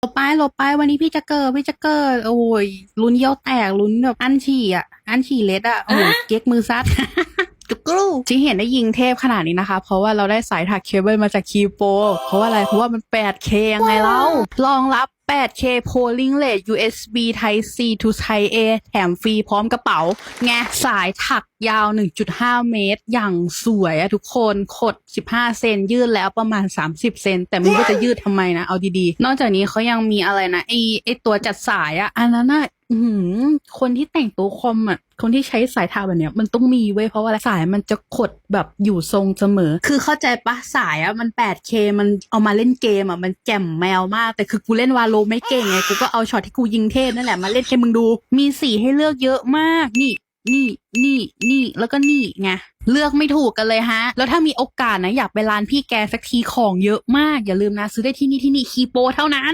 หลบไปหลบไปวันนี้พี่จะเกิดพี่จะเกิดโอ้ยลุ้นเยี่ยวแตกลุ้นแบบอันฉี่อะ อันฉี่เล็ดอะโอ้ยเก๊กมือซัดจุกกรูที่เห็นได้ยิงเทพขนาดนี้นะคะ เพราะว่าเราได้สายถักเคเบิลมาจากคีโป เพราะว่าอะไรเพราะว่ามัน 8K ยังไงเล่ารองรับ 8K polling rate USB Type C to Type A แถมฟรีพร้อมกระเป๋า แงสายถักยาว 1.5 เมตร อย่างสวยอะทุกคนขด 15 เซนยืดแล้วประมาณ 30 เซนแต่ไม่รู้จะยืดทำไมนะ เอาดีๆ นอกจากนี้เขายังมีอะไรนะไอไอตัวจัดสายอะอันนั้นอะ อื้อหืคนที่แต่งตัวคอมอะคนที่ใช้สายทาแบบเนี้ย มันต้องมีเว้ยเพราะว่าสายมันจะขดแบบอยู่ทรงเสมอ คือเข้าใจปะสายอะมัน 8K มันเอามาเล่นเกมอะมันแจ่มแมวมาก แต่คือกูเล่นวาโลไม่เก่งไงกูก็เอาช็อตที่กูยิงเทพนั่นแหละมาเล่นให้มึงดู มีสีให้เลือกเยอะมากนี่นี่นี่นี่แล้วก็นี่ไงเลือกไม่ถูกกันเลยฮะ แล้วถ้ามีโอกาสนะอยากไปร้านพี่แกสักทีของเยอะมากอย่าลืมนะซื้อได้ที่นี่ที่นี่คีโปเท่านั้น